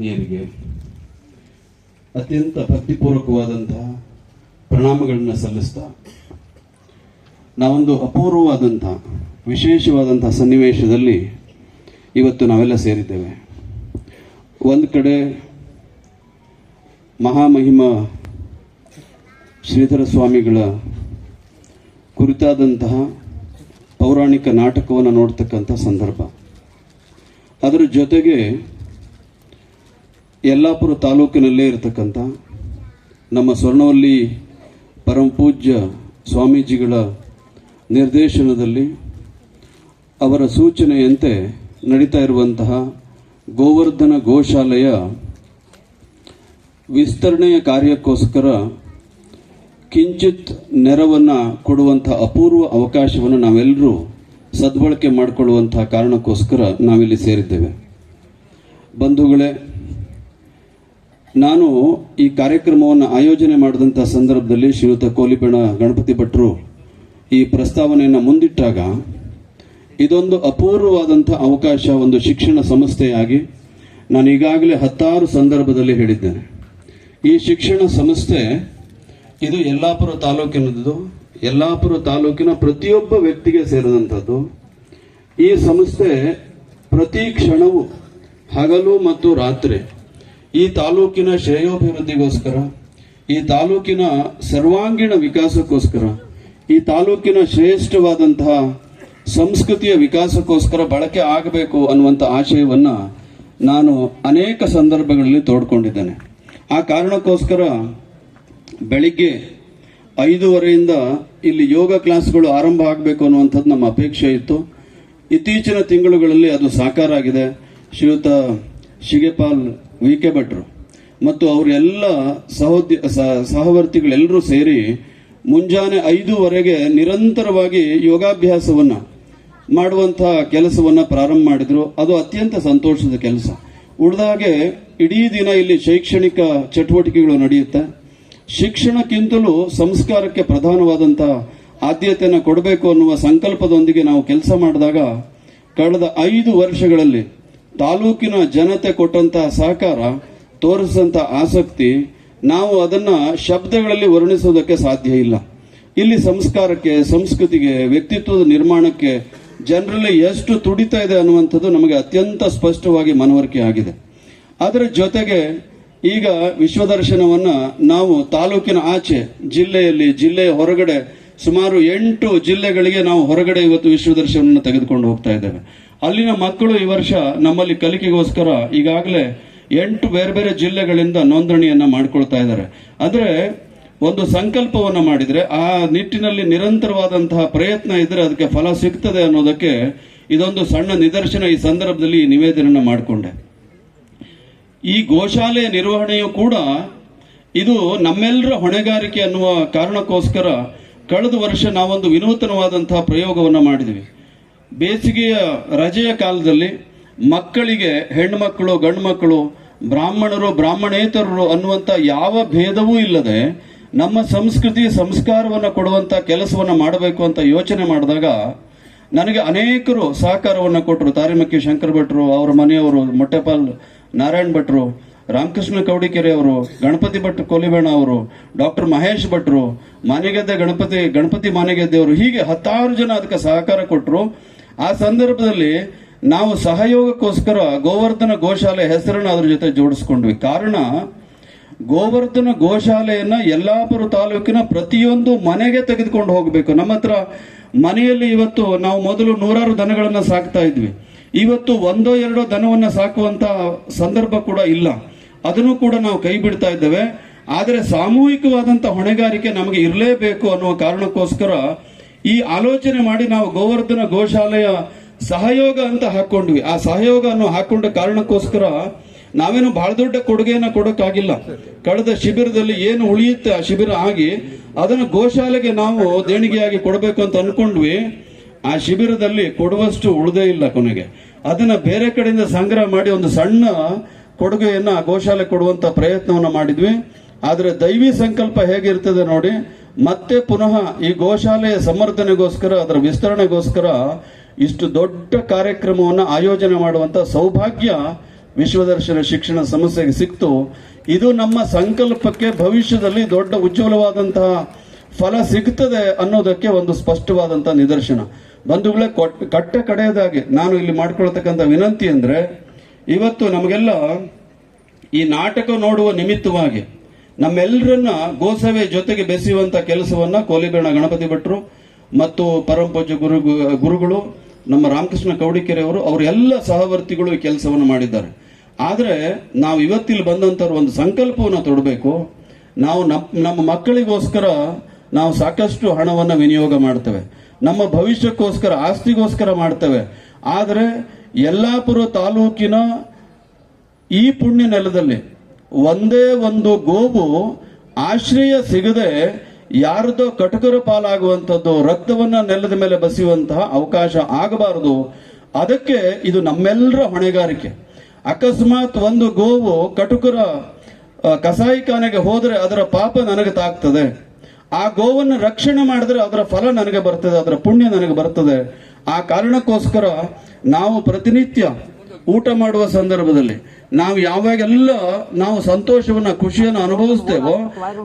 ಮಹನೀಯರಿಗೆ ಅತ್ಯಂತ ಭಕ್ತಿಪೂರ್ವಕವಾದಂತಹ ಪ್ರಣಾಮಗಳನ್ನು ಸಲ್ಲಿಸ್ತಾ, ನಾವೊಂದು ಅಪೂರ್ವವಾದಂಥ ವಿಶೇಷವಾದಂಥ ಸನ್ನಿವೇಶದಲ್ಲಿ ಇವತ್ತು ನಾವೆಲ್ಲ ಸೇರಿದ್ದೇವೆ. ಒಂದು ಕಡೆ ಮಹಾಮಹಿಮ ಶ್ರೀಧರ ಸ್ವಾಮಿಗಳ ಕುರಿತಾದಂತಹ ಪೌರಾಣಿಕ ನಾಟಕವನ್ನು ನೋಡ್ತಕ್ಕಂಥ ಸಂದರ್ಭ. ಅದರ ಜೊತೆಗೆ ಯಲ್ಲಾಪುರ ತಾಲೂಕಿನಲ್ಲೇ ಇರತಕ್ಕಂಥ ನಮ್ಮ ಸ್ವರ್ಣವಲ್ಲಿ ಪರಮಪೂಜ್ಯ ಸ್ವಾಮೀಜಿಗಳ ನಿರ್ದೇಶನದಲ್ಲಿ ಅವರ ಸೂಚನೆಯಂತೆ ನಡೀತಾ ಇರುವಂತಹ ಗೋವರ್ಧನ ಗೋಶಾಲೆಯ ವಿಸ್ತರಣೆಯ ಕಾರ್ಯಕ್ಕೋಸ್ಕರ ಕಿಂಚಿತ್ ನೆರವನ್ನು ಕೊಡುವಂಥ ಅಪೂರ್ವ ಅವಕಾಶವನ್ನು ನಾವೆಲ್ಲರೂ ಸದ್ಬಳಕೆ ಮಾಡಿಕೊಳ್ಳುವಂತಹ ಕಾರಣಕ್ಕೋಸ್ಕರ ನಾವಿಲ್ಲಿ ಸೇರಿದ್ದೇವೆ. ಬಂಧುಗಳೇ ನಾನು ಈ ಕಾರ್ಯಕ್ರಮವನ್ನು ಆಯೋಜನೆ ಮಾಡಿದಂಥ ಸಂದರ್ಭದಲ್ಲಿ ಶ್ರೀಯುತ ಕೋಲಿಬೆಣ ಗಣಪತಿ ಭಟ್ರು ಈ ಪ್ರಸ್ತಾವನೆಯನ್ನು ಮುಂದಿಟ್ಟಾಗ, ಇದೊಂದು ಅಪೂರ್ವವಾದಂಥ ಅವಕಾಶ, ಒಂದು ಶಿಕ್ಷಣ ಸಂಸ್ಥೆಯಾಗಿ ನಾನು ಈಗಾಗಲೇ ಹತ್ತಾರು ಸಂದರ್ಭದಲ್ಲಿ ಹೇಳಿದ್ದೇನೆ. ಈ ಶಿಕ್ಷಣ ಸಂಸ್ಥೆ ಇದು ಯಲ್ಲಾಪುರ ತಾಲೂಕಿನದ್ದು, ಯಲ್ಲಾಪುರ ತಾಲೂಕಿನ ಪ್ರತಿಯೊಬ್ಬ ವ್ಯಕ್ತಿಗೆ ಸೇರಿದಂಥದ್ದು. ಈ ಸಂಸ್ಥೆ ಪ್ರತಿ ಕ್ಷಣವೂ ಹಗಲು ಮತ್ತು ರಾತ್ರಿ ಈ ತಾಲೂಕಿನ ಶ್ರೇಯೋಭಿವೃದ್ಧಿಗೋಸ್ಕರ, ಈ ತಾಲೂಕಿನ ಸರ್ವಾಂಗೀಣ ವಿಕಾಸಕ್ಕೋಸ್ಕರ, ಈ ತಾಲೂಕಿನ ಶ್ರೇಷ್ಠವಾದಂತಹ ಸಂಸ್ಕೃತಿಯ ವಿಕಾಸಕ್ಕೋಸ್ಕರ ಬಳಕೆ ಆಗಬೇಕು ಅನ್ನುವಂಥ ಆಶಯವನ್ನ ನಾನು ಅನೇಕ ಸಂದರ್ಭಗಳಲ್ಲಿ ತೋಡ್ಕೊಂಡಿದ್ದೇನೆ. ಆ ಕಾರಣಕ್ಕೋಸ್ಕರ ಬೆಳಿಗ್ಗೆ ಐದೂವರೆಯಿಂದ ಇಲ್ಲಿ ಯೋಗ ಕ್ಲಾಸ್ಗಳು ಆರಂಭ ಆಗಬೇಕು ಅನ್ನುವಂಥದ್ದು ನಮ್ಮ ಅಪೇಕ್ಷೆ ಇತ್ತು. ಇತ್ತೀಚಿನ ತಿಂಗಳುಗಳಲ್ಲಿ ಅದು ಸಾಕಾರ ಆಗಿದೆ ಶ್ರೀಯುತ ಶಿಗೆಪಾಲ್ ವಿ ಕೆ ಭಟ್ರು. ಮತ್ತು ಅವರೆಲ್ಲ ಸಹೋದ್ಯ ಸಹವರ್ತಿಗಳೆಲ್ಲರೂ ಸೇರಿ ಮುಂಜಾನೆ ಐದೂವರೆಗೆ ನಿರಂತರವಾಗಿ ಯೋಗಾಭ್ಯಾಸವನ್ನು ಮಾಡುವಂತಹ ಕೆಲಸವನ್ನು ಪ್ರಾರಂಭ ಮಾಡಿದ್ರು. ಅದು ಅತ್ಯಂತ ಸಂತೋಷದ ಕೆಲಸ. ಉಳಿದಾಗೆ ಇಡೀ ದಿನ ಇಲ್ಲಿ ಶೈಕ್ಷಣಿಕ ಚಟುವಟಿಕೆಗಳು ನಡೆಯುತ್ತೆ. ಶಿಕ್ಷಣಕ್ಕಿಂತಲೂ ಸಂಸ್ಕಾರಕ್ಕೆ ಪ್ರಧಾನವಾದಂಥ ಆದ್ಯತೆಯನ್ನು ಕೊಡಬೇಕು ಅನ್ನುವ ಸಂಕಲ್ಪದೊಂದಿಗೆ ನಾವು ಕೆಲಸ ಮಾಡಿದಾಗ, ಕಳೆದ ಐದು ವರ್ಷಗಳಲ್ಲಿ ತಾಲೂಕಿನ ಜನತೆ ಕೊಟ್ಟಂತಹ ಸಹಕಾರ ತೋರಿಸಿದಂತಹ ಆಸಕ್ತಿ, ನಾವು ಅದನ್ನ ಶಬ್ದಗಳಲ್ಲಿ ವರ್ಣಿಸೋದಕ್ಕೆ ಸಾಧ್ಯ ಇಲ್ಲ. ಇಲ್ಲಿ ಸಂಸ್ಕಾರಕ್ಕೆ, ಸಂಸ್ಕೃತಿಗೆ, ವ್ಯಕ್ತಿತ್ವದ ನಿರ್ಮಾಣಕ್ಕೆ ಜನರಲ್ಲಿ ಎಷ್ಟು ತುಡಿತಾ ಇದೆ ಅನ್ನುವಂಥದ್ದು ನಮಗೆ ಅತ್ಯಂತ ಸ್ಪಷ್ಟವಾಗಿ ಮನವರಿಕೆ ಆಗಿದೆ. ಅದರ ಜೊತೆಗೆ ಈಗ ವಿಶ್ವದರ್ಶನವನ್ನು ನಾವು ತಾಲೂಕಿನ ಆಚೆ, ಜಿಲ್ಲೆಯಲ್ಲಿ ಜಿಲ್ಲೆಯ ಹೊರಗಡೆ ಸುಮಾರು ಎಂಟು ಜಿಲ್ಲೆಗಳಿಗೆ ನಾವು ಹೊರಗಡೆ ಇವತ್ತು ವಿಶ್ವದರ್ಶನವನ್ನು ತೆಗೆದುಕೊಂಡು ಹೋಗ್ತಾ ಇದ್ದೇವೆ. ಅಲ್ಲಿನ ಮಕ್ಕಳು ಈ ವರ್ಷ ನಮ್ಮಲ್ಲಿ ಕಲಿಕೆಗೋಸ್ಕರ ಈಗಾಗಲೇ ಎಂಟು ಬೇರೆ ಬೇರೆ ಜಿಲ್ಲೆಗಳಿಂದ ನೋಂದಣಿಯನ್ನು ಮಾಡ್ಕೊಳ್ತಾ ಇದ್ದಾರೆ. ಅಂದರೆ ಒಂದು ಸಂಕಲ್ಪವನ್ನು ಮಾಡಿದರೆ, ಆ ನಿಟ್ಟಿನಲ್ಲಿ ನಿರಂತರವಾದಂತಹ ಪ್ರಯತ್ನ ಇದ್ದರೆ ಅದಕ್ಕೆ ಫಲ ಸಿಗ್ತದೆ ಅನ್ನೋದಕ್ಕೆ ಇದೊಂದು ಸಣ್ಣ ನಿದರ್ಶನ ಈ ಸಂದರ್ಭದಲ್ಲಿ ಈ ನಿವೇದನೆಯನ್ನು ಮಾಡಿಕೊಂಡೆ. ಈ ಗೋಶಾಲೆಯ ನಿರ್ವಹಣೆಯು ಕೂಡ ಇದು ನಮ್ಮೆಲ್ಲರ ಹೊಣೆಗಾರಿಕೆ ಅನ್ನುವ ಕಾರಣಕ್ಕೋಸ್ಕರ ಕಳೆದ ವರ್ಷ ನಾವೊಂದು ವಿನೂತನವಾದಂತಹ ಪ್ರಯೋಗವನ್ನು ಮಾಡಿದ್ವಿ. ಬೇಸಿಗೆಯ ರಜೆಯ ಕಾಲದಲ್ಲಿ ಮಕ್ಕಳಿಗೆ ಹೆಣ್ಮಕ್ಕಳು ಗಂಡು ಮಕ್ಕಳು ಬ್ರಾಹ್ಮಣರು, ಬ್ರಾಹ್ಮಣೇತರರು ಅನ್ನುವಂಥ ಯಾವ ಭೇದವೂ ಇಲ್ಲದೆ ನಮ್ಮ ಸಂಸ್ಕೃತಿ ಸಂಸ್ಕಾರವನ್ನು ಕೊಡುವಂಥ ಕೆಲಸವನ್ನು ಮಾಡಬೇಕು ಅಂತ ಯೋಚನೆ ಮಾಡಿದಾಗ ನನಗೆ ಅನೇಕರು ಸಹಕಾರವನ್ನು ಕೊಟ್ಟರು ತಾರಿಮಕ್ಕಿ ಶಂಕರ್ ಭಟ್ರು, ಅವರ ಮನೆಯವರು ಮೊಟ್ಟೆಪಾಲ್ ನಾರಾಯಣ್ ಭಟ್ರು, ರಾಮಕೃಷ್ಣ ಕೌಡಿಕೆರೆ ಅವರು, ಗಣಪತಿ ಭಟ್ ಕೊಲಿಬೇಣ ಅವರು, ಡಾಕ್ಟರ್ ಮಹೇಶ್ ಭಟ್ರು, ಮನೆಗೆದ್ದೆ ಗಣಪತಿ ಗಣಪತಿ ಮನೆಗೆದ್ದೆ ಅವರು ಹೀಗೆ ಹತ್ತಾರು ಜನ ಅದಕ್ಕೆ ಸಹಕಾರ ಕೊಟ್ಟರು ಆ ಸಂದರ್ಭದಲ್ಲಿ ನಾವು ಸಹಯೋಗಕ್ಕೋಸ್ಕರ ಗೋವರ್ಧನ ಗೋಶಾಲೆ ಹೆಸರನ್ನು ಅದ್ರ ಜೊತೆ ಜೋಡಿಸ್ಕೊಂಡ್ವಿ. ಕಾರಣ, ಗೋವರ್ಧನ ಗೋಶಾಲೆಯನ್ನ ಯಲ್ಲಾಪುರ ತಾಲೂಕಿನ ಪ್ರತಿಯೊಂದು ಮನೆಗೆ ತೆಗೆದುಕೊಂಡು ಹೋಗಬೇಕು. ನಮ್ಮ ಹತ್ರ ಮನೆಯಲ್ಲಿ ಇವತ್ತು ನಾವು ಮೊದಲು ನೂರಾರು ದನಗಳನ್ನು ಸಾಕ್ತಾ ಇದ್ವಿ. ಇವತ್ತು ಒಂದೋ ಎರಡೋ ದನವನ್ನು ಸಾಕುವಂತ ಸಂದರ್ಭ ಕೂಡ ಇಲ್ಲ. ಅದನ್ನು ಕೂಡ ನಾವು ಕೈ ಬಿಡ್ತಾ ಇದ್ದೇವೆ. ಆದರೆ ಸಾಮೂಹಿಕವಾದಂಥ ಹೊಣೆಗಾರಿಕೆ ನಮಗೆ ಇರಲೇಬೇಕು ಅನ್ನುವ ಕಾರಣಕ್ಕೋಸ್ಕರ ಈ ಆಲೋಚನೆ ಮಾಡಿ ನಾವು ಗೋವರ್ಧನ ಗೋಶಾಲೆಯ ಸಹಯೋಗ ಅಂತ ಹಾಕೊಂಡ್ವಿ. ಆ ಸಹಯೋಗ ಅನ್ನು ಹಾಕೊಂಡ ಕಾರಣಕ್ಕೋಸ್ಕರ ನಾವೇನು ಬಹಳ ದೊಡ್ಡ ಕೊಡುಗೆಯನ್ನ ಕೊಡೋಕ್ಕಾಗಿಲ್ಲ. ಕಳೆದ ಶಿಬಿರದಲ್ಲಿ ಏನು ಉಳಿಯುತ್ತೆ ಆ ಶಿಬಿರ ಆಗಿ ಅದನ್ನು ಗೋಶಾಲೆಗೆ ನಾವು ದೇಣಿಗೆಯಾಗಿ ಕೊಡಬೇಕು ಅಂತ ಅನ್ಕೊಂಡ್ವಿ. ಆ ಶಿಬಿರದಲ್ಲಿ ಕೊಡುವಷ್ಟು ಉಳಿದೇ ಇಲ್ಲ ಕೊನೆಗೆ. ಅದನ್ನ ಬೇರೆ ಕಡೆಯಿಂದ ಸಂಗ್ರಹ ಮಾಡಿ ಒಂದು ಸಣ್ಣ ಕೊಡುಗೆಯನ್ನ ಆ ಗೋಶಾಲೆ ಕೊಡುವಂತ ಪ್ರಯತ್ನವನ್ನ ಮಾಡಿದ್ವಿ. ಆದರೆ ದೈವಿ ಸಂಕಲ್ಪ ಹೇಗಿರ್ತದೆ ನೋಡಿ ಮತ್ತೆ ಪುನಃ ಈ ಗೋಶಾಲೆಯ ಸಮರ್ಥನೆಗೋಸ್ಕರ, ಅದರ ವಿಸ್ತರಣೆಗೋಸ್ಕರ ಇಷ್ಟು ದೊಡ್ಡ ಕಾರ್ಯಕ್ರಮವನ್ನು ಆಯೋಜನೆ ಮಾಡುವಂತ ಸೌಭಾಗ್ಯ ವಿಶ್ವದರ್ಶನ ಶಿಕ್ಷಣ ಸಮಸ್ಯೆಗೆ ಸಿಕ್ತು. ಇದು ನಮ್ಮ ಸಂಕಲ್ಪಕ್ಕೆ ಭವಿಷ್ಯದಲ್ಲಿ ದೊಡ್ಡ ಉಜ್ವಲವಾದಂತಹ ಫಲ ಸಿಗ್ತದೆ ಅನ್ನೋದಕ್ಕೆ ಒಂದು ಸ್ಪಷ್ಟವಾದಂತಹ ನಿದರ್ಶನ. ಬಂಧುಗಳೇ, ಕೊಟ್- ಕಟ್ಟ ಕಡೆಯದಾಗಿ ನಾನು ಇಲ್ಲಿ ಮಾಡ್ಕೊಳ್ತಕ್ಕಂಥ ವಿನಂತಿ ಅಂದ್ರೆ, ಇವತ್ತು ನಮಗೆಲ್ಲ ಈ ನಾಟಕ ನೋಡುವ ನಿಮಿತ್ತವಾಗಿ ನಮ್ಮೆಲ್ಲರನ್ನ ಗೋಸವೆ ಜೊತೆಗೆ ಬೆಸೆಯುವಂತ ಕೆಲಸವನ್ನ ಕೋಲಿಬೇಣ ಗಣಪತಿ ಭಟ್ರು ಮತ್ತು ಪರಮಪೂಜ್ಯ ಗುರು ಗುರುಗಳು ನಮ್ಮ ರಾಮಕೃಷ್ಣ ಕೌಡಿಕೆರೆ ಅವರು ಅವರ ಎಲ್ಲ ಸಹವರ್ತಿಗಳು ಈ ಕೆಲಸವನ್ನು ಮಾಡಿದ್ದಾರೆ. ಆದರೆ ನಾವು ಇವತ್ತಿಲ್ಲಿ ಬಂದಂಥವ್ರು ಒಂದು ಸಂಕಲ್ಪವನ್ನು ತೊಡಬೇಕು. ನಾವು ನಮ್- ನಮ್ಮ ಮಕ್ಕಳಿಗೋಸ್ಕರ ನಾವು ಸಾಕಷ್ಟು ಹಣವನ್ನು ವಿನಿಯೋಗ ಮಾಡ್ತೇವೆ. ನಮ್ಮ ಭವಿಷ್ಯಕ್ಕೋಸ್ಕರ, ಆಸ್ತಿಗೋಸ್ಕರ ಮಾಡ್ತೇವೆ. ಆದರೆ ಯಲ್ಲಾಪುರ ತಾಲೂಕಿನ ಈ ಪುಣ್ಯ ನೆಲದಲ್ಲಿ ಒಂದೇ ಒಂದು ಗೋವು ಆಶ್ರಯ ಸಿಗದೆ ಯಾರದೋ ಕಟಕರ ಪಾಲಾಗುವಂಥದ್ದು, ರಕ್ತವನ್ನ ನೆಲದ ಮೇಲೆ ಬಸಿಯುವಂತಹ ಅವಕಾಶ ಆಗಬಾರದು. ಅದಕ್ಕೆ ಇದು ನಮ್ಮೆಲ್ಲರ ಹೊಣೆಗಾರಿಕೆ. ಅಕಸ್ಮಾತ್ ಒಂದು ಗೋವು ಕಟುಕರ ಕಸಾಯಿಖಾನೆಗೆ ಹೋದರೆ ಅದರ ಪಾಪ ನನಗೆ ತಾಗ್ತದೆ. ಆ ಗೋವನ್ನು ರಕ್ಷಣೆ ಮಾಡಿದ್ರೆ ಅದರ ಫಲ ನನಗೆ ಬರ್ತದೆ, ಅದರ ಪುಣ್ಯ ನನಗೆ ಬರ್ತದೆ. ಆ ಕಾರಣಕ್ಕೋಸ್ಕರ ನಾವು ಪ್ರತಿನಿತ್ಯ ಊಟ ಮಾಡುವ ಸಂದರ್ಭದಲ್ಲಿ ನಾವು ಯಾವಾಗೆಲ್ಲ ನಾವು ಸಂತೋಷವನ್ನ, ಖುಷಿಯನ್ನು ಅನುಭವಿಸ್ತೇವೋ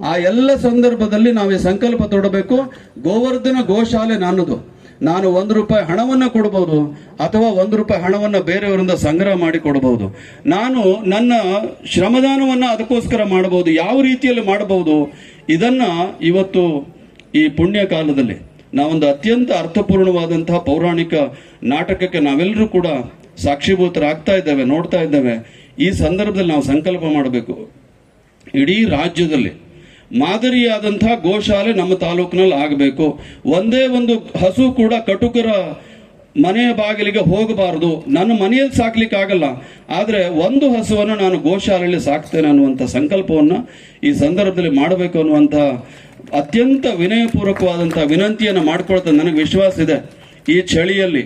ಆ ಎಲ್ಲ ಸಂದರ್ಭದಲ್ಲಿ ನಾವೇ ಸಂಕಲ್ಪ ತೊಡಬೇಕು. ಗೋವರ್ಧನ ಗೋಶಾಲೆ ನಾನುದು. ನಾನು ಒಂದು ರೂಪಾಯಿ ಹಣವನ್ನ ಕೊಡಬಹುದು ಅಥವಾ ಒಂದು ರೂಪಾಯಿ ಹಣವನ್ನ ಬೇರೆಯವರಿಂದ ಸಂಗ್ರಹ ಮಾಡಿ ಕೊಡಬಹುದು ನಾನು ನನ್ನ ಶ್ರಮದಾನವನ್ನ ಅದಕ್ಕೋಸ್ಕರ ಮಾಡಬಹುದು, ಯಾವ ರೀತಿಯಲ್ಲಿ ಮಾಡಬಹುದು, ಇದನ್ನ ಇವತ್ತು ಈ ಪುಣ್ಯ ಕಾಲದಲ್ಲಿ ನಾವೊಂದು ಅತ್ಯಂತ ಅರ್ಥಪೂರ್ಣವಾದಂತಹ ಪೌರಾಣಿಕ ನಾಟಕಕ್ಕೆ ನಾವೆಲ್ಲರೂ ಕೂಡ ಸಾಕ್ಷೀಭೂತರಾಗ್ತಾ ಇದ್ದೇವೆ, ನೋಡ್ತಾ ಇದ್ದೇವೆ, ಈ ಸಂದರ್ಭದಲ್ಲಿ ನಾವು ಸಂಕಲ್ಪ ಮಾಡಬೇಕು. ಇಡೀ ರಾಜ್ಯದಲ್ಲಿ ಮಾದರಿಯಾದಂತಹ ಗೋಶಾಲೆ ನಮ್ಮ ತಾಲೂಕಿನಲ್ಲಿ ಆಗಬೇಕು. ಒಂದೇ ಒಂದು ಹಸು ಕೂಡ ಕಟುಕರ ಮನೆಯ ಬಾಗಿಲಿಗೆ ಹೋಗಬಾರದು. ನನ್ನ ಮನೆಯಲ್ಲಿ ಸಾಕ್ಲಿಕ್ಕೆ ಆಗಲ್ಲ. ಆದರೆ ಒಂದು ಹಸುವನ್ನು ನಾನು ಗೋಶಾಲೆಯಲ್ಲಿ ಸಾಕ್ತೇನೆ ಅನ್ನುವಂಥ ಸಂಕಲ್ಪವನ್ನು ಈ ಸಂದರ್ಭದಲ್ಲಿ ಮಾಡಬೇಕು ಅನ್ನುವಂಥ ಅತ್ಯಂತ ವಿನಯಪೂರ್ವಕವಾದಂಥ ವಿನಂತಿಯನ್ನು ಮಾಡ್ಕೊಳ್ತಾ ನನಗೆ ವಿಶ್ವಾಸ ಇದೆ. ಈ ಚಳಿಯಲ್ಲಿ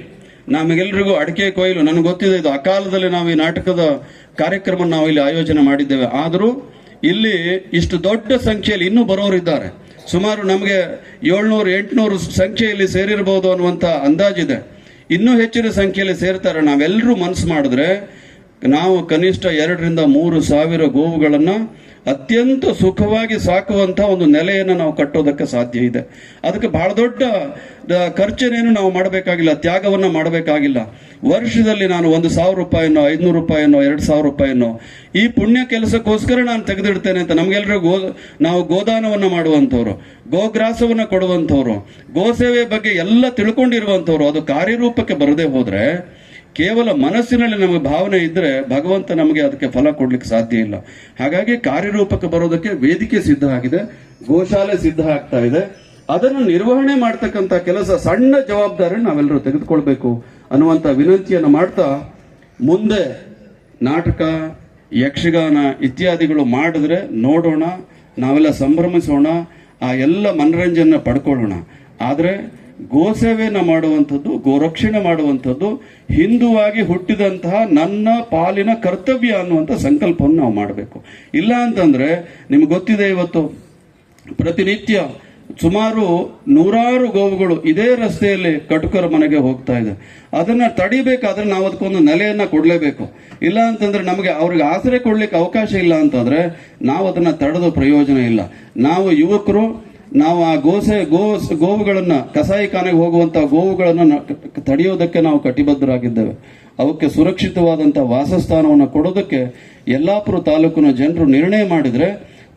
ನಮಗೆಲ್ರಿಗೂ ಅಡಿಕೆ ಕೊಯ್ಲು, ನನಗೆ ಗೊತ್ತಿದೆ ಇದು ಅಕಾಲದಲ್ಲಿ ನಾವು ಈ ನಾಟಕದ ಕಾರ್ಯಕ್ರಮ ನಾವು ಇಲ್ಲಿ ಆಯೋಜನೆ ಮಾಡಿದ್ದೇವೆ. ಆದರೂ ಇಲ್ಲಿ ಇಷ್ಟು ದೊಡ್ಡ ಸಂಖ್ಯೆಯಲ್ಲಿ ಇನ್ನೂ ಬರೋರಿದ್ದಾರೆ ಸುಮಾರು ನಮಗೆ ಏಳ್ನೂರು, ಎಂಟುನೂರು ಸಂಖ್ಯೆಯಲ್ಲಿ ಸೇರಿರಬಹುದು ಅನ್ನುವಂಥ ಅಂದಾಜಿದೆ. ಇನ್ನೂ ಹೆಚ್ಚಿನ ಸಂಖ್ಯೆಯಲ್ಲಿ ಸೇರ್ತಾರೆ. ನಾವೆಲ್ಲರೂ ಮನಸ್ಸು ಮಾಡಿದ್ರೆ ನಾವು ಕನಿಷ್ಠ ಎರಡರಿಂದ ಮೂರು ಸಾವಿರ ಗೋವುಗಳನ್ನು ಅತ್ಯಂತ ಸುಖವಾಗಿ ಸಾಕುವಂತ ಒಂದು ನೆಲೆಯನ್ನು ನಾವು ಕಟ್ಟೋದಕ್ಕೆ ಸಾಧ್ಯ ಇದೆ. ಅದಕ್ಕೆ ಬಹಳ ದೊಡ್ಡ ಖರ್ಚನೇನು ನಾವು ಮಾಡಬೇಕಾಗಿಲ್ಲ, ತ್ಯಾಗವನ್ನ ಮಾಡಬೇಕಾಗಿಲ್ಲ. ವರ್ಷದಲ್ಲಿ ನಾನು ಒಂದು ಸಾವಿರ ರೂಪಾಯಿನೋ, ಐದುನೂರು ರೂಪಾಯಿನೋ, ಎರಡು ಸಾವಿರ ರೂಪಾಯಿನೋ, ಈ ಪುಣ್ಯ ಕೆಲಸಕ್ಕೋಸ್ಕರ ನಾನು ತೆಗೆದಿಡ್ತೇನೆ ಅಂತ ನಮಗೆಲ್ಲರೂ ಗೋ, ನಾವು ಗೋದಾನವನ್ನ ಮಾಡುವಂಥವ್ರು, ಗೋಗ್ರಾಸವನ್ನ ಕೊಡುವಂಥವ್ರು ಗೋಸೇವೆ ಬಗ್ಗೆ ಎಲ್ಲ ತಿಳ್ಕೊಂಡಿರುವಂಥವ್ರು, ಅದು ಕಾರ್ಯರೂಪಕ್ಕೆ ಬರದೇ ಹೋದ್ರೆ ಕೇವಲ ಮನಸ್ಸಿನಲ್ಲಿ ನಮಗೆ ಭಾವನೆ ಇದ್ರೆ ಭಗವಂತ ನಮಗೆ ಅದಕ್ಕೆ ಫಲ ಕೊಡ್ಲಿಕ್ಕೆ ಸಾಧ್ಯ ಇಲ್ಲ. ಹಾಗಾಗಿ ಕಾರ್ಯರೂಪಕ್ಕೆ ಬರೋದಕ್ಕೆ ವೇದಿಕೆ ಸಿದ್ಧ ಆಗಿದೆ, ಗೋಶಾಲೆ ಸಿದ್ಧ ಆಗ್ತಾ ಇದೆ. ಅದನ್ನು ನಿರ್ವಹಣೆ ಮಾಡ್ತಕ್ಕಂಥ ಕೆಲಸ, ಸಣ್ಣ ಜವಾಬ್ದಾರಿಯನ್ನು ನಾವೆಲ್ಲರೂ ತೆಗೆದುಕೊಳ್ಬೇಕು ಅನ್ನುವಂಥ ವಿನಂತಿಯನ್ನು ಮಾಡ್ತಾ ಮುಂದೆ ನಾಟಕ, ಯಕ್ಷಗಾನ ಇತ್ಯಾದಿಗಳು ಮಾಡಿದ್ರೆ ನೋಡೋಣ, ನಾವೆಲ್ಲ ಸಂಭ್ರಮಿಸೋಣ, ಆ ಎಲ್ಲ ಮನರಂಜನೆ ಪಡ್ಕೊಳ್ಳೋಣ. ಆದರೆ ಗೋಸೇವೆಯನ್ನು ಮಾಡುವಂಥದ್ದು ಗೋರಕ್ಷಣೆ ಮಾಡುವಂಥದ್ದು, ಹಿಂದುವಾಗಿ ಹುಟ್ಟಿದಂತಹ ನನ್ನ ಪಾಲಿನ ಕರ್ತವ್ಯ ಅನ್ನುವಂಥ ಸಂಕಲ್ಪವನ್ನು ನಾವು ಮಾಡಬೇಕು. ಇಲ್ಲ ಅಂತಂದ್ರೆ, ನಿಮ್ಗೆ ಗೊತ್ತಿದೆ ಇವತ್ತು, ಪ್ರತಿನಿತ್ಯ ಸುಮಾರು ನೂರಾರು ಗೋವುಗಳು ಇದೇ ರಸ್ತೆಯಲ್ಲಿ ಕಟುಕರ ಮನೆಗೆ ಹೋಗ್ತಾ ಇದೆ. ಅದನ್ನ ತಡಿಬೇಕಾದ್ರೆ ನಾವು ಅದಕ್ಕೊಂದು ನೆಲೆಯನ್ನು ಕೊಡಲೇಬೇಕು. ಇಲ್ಲ ಅಂತಂದ್ರೆ ನಮಗೆ ಅವ್ರಿಗೆ ಆಸರೆ ಕೊಡ್ಲಿಕ್ಕೆ ಅವಕಾಶ ಇಲ್ಲ ಅಂತಂದ್ರೆ, ನಾವು ಅದನ್ನ ತಡೆದು ಪ್ರಯೋಜನ ಇಲ್ಲ. ನಾವು ಯುವಕರು ನಾವು ಆ ಗೋಸೆ, ಗೋ, ಗೋವುಗಳನ್ನು ಕಸಾಯಿಖಾನೆಗೆ ಹೋಗುವಂತ ಗೋವುಗಳನ್ನು ತಡೆಯೋದಕ್ಕೆ ನಾವು ಕಟಿಬದ್ಧರಾಗಿದ್ದೇವೆ. ಅವಕ್ಕೆ ಸುರಕ್ಷಿತವಾದಂಥ ವಾಸಸ್ಥಾನವನ್ನು ಕೊಡೋದಕ್ಕೆ ಯಲ್ಲಾಪುರ ತಾಲೂಕಿನ ಜನರು ನಿರ್ಣಯ ಮಾಡಿದರೆ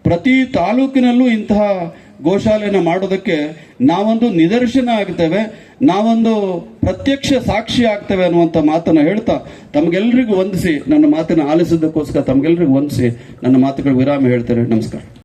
ಪ್ರತಿ ತಾಲೂಕಿನಲ್ಲೂ ಇಂತಹ ಗೋಶಾಲೆಯನ್ನು ಮಾಡೋದಕ್ಕೆ ನಾವೊಂದು ನಿದರ್ಶನ ಆಗ್ತೇವೆ, ನಾವೊಂದು ಪ್ರತ್ಯಕ್ಷ ಸಾಕ್ಷಿ ಆಗ್ತೇವೆ ಅನ್ನುವಂಥ ಮಾತನ್ನ ಹೇಳ್ತಾ ತಮಗೆಲ್ಲರಿಗೂ ವಂದಿಸಿ ನನ್ನ ಮಾತನ್ನು ಆಲಿಸಿದ್ದಕ್ಕೋಸ್ಕರ ತಮಗೆಲ್ಲರಿಗೂ ವಂದಿಸಿ ನನ್ನ ಮಾತುಗಳು ವಿರಾಮ ಹೇಳ್ತೇನೆ. ನಮಸ್ಕಾರ.